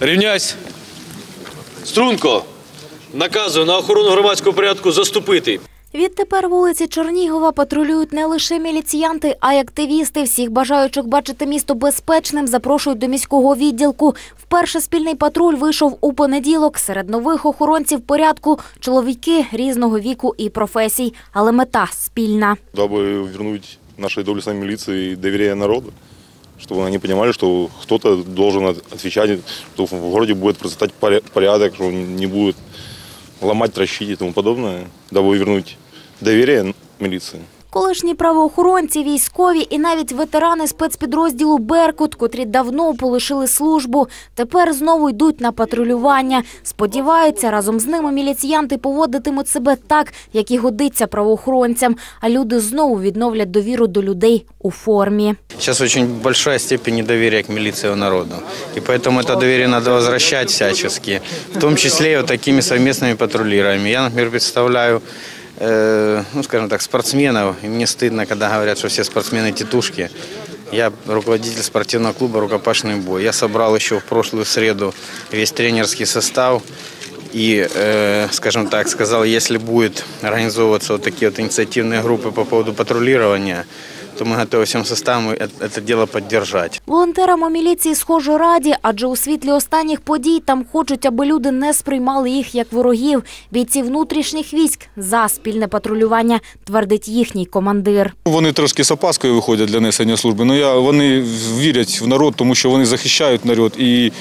Рівняйсь. Струнко. Наказую на охорону громадського порядку заступити. Відтепер вулиці Чернігова патрулюють не лише міліціянти, а й активісти. Всіх бажаючих бачити місто безпечним запрошують до міського відділку. Вперше спільний патруль вийшов у понеділок. Серед нових охоронців порядку чоловіки різного віку і професій, але мета спільна. дабы вернуть нашей доблестной милиции доверие народа, чтобы они понимали, что кто-то должен отвечать, что в городе будет процветать порядок, что он не будет ломать, трощить и тому подобное, дабы вернуть доверие милиции. Колишні правоохоронці, військові і навіть ветерани спецпідрозділу Беркут, котрі давно полишили службу, тепер знову йдуть на патрулювання. Сподіваються, разом з ними міліціянти поводитимуть себе так, як і годиться правоохоронцям. А люди знову відновлять довіру до людей у формі. Сейчас очень большая степень недоверия к милиции у народу. И поэтому это доверие надо возвращать всячески. В том числе и вот такими совместными патрулированиями. Я, например, представляю, э, ну, скажем так, спортсменов. И мне стыдно, когда говорят, что все спортсмены тетушки. Я руководитель спортивного клуба «Рукопашный бой». Я собрал еще в прошлую среду весь тренерский состав. И, э, скажем так, сказал, если будет организовываться вот такие вот инициативные группы по поводу патрулирования, то мы готовы всем составом это, это дело поддержать. Волонтерам у міліції схоже раді, адже у світлі останніх подій там хочуть, аби люди не сприймали їх як ворогів. Бійці внутрішніх військ за спільне патрулювання, твердить їхній командир. Вони трошки з опаскою виходять для несення служби. Ну я вони вірять в народ, тому що вони захищають народ. І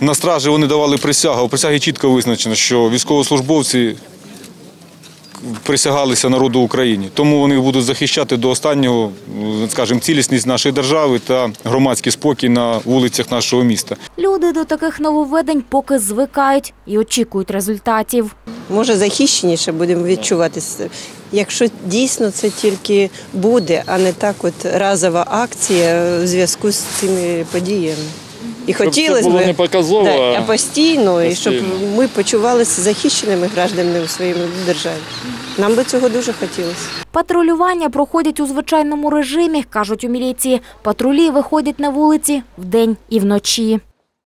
на стражі вони давали присягу. У присягі чітко визначено, що військовослужбовці присягалися народу України. Тому вони будуть захищати до останнього, скажімо, цілісність нашої держави та громадський спокій на вулицях нашого міста. Люди до таких нововведень поки звикають і очікують результатів. може захищеніше будемо відчувати. Якщо дійсно це тільки буде, а не так, от разова акція в зв'язку з цими подіями. І хотілося б не показово, да, а постійно, постійно, і щоб ми почувалися захищеними гражданами у своїй державі. Нам би цього дуже хотілося. Патрулювання проходять у звичайному режимі, кажуть у міліції. Патрулі виходять на вулиці вдень і вночі.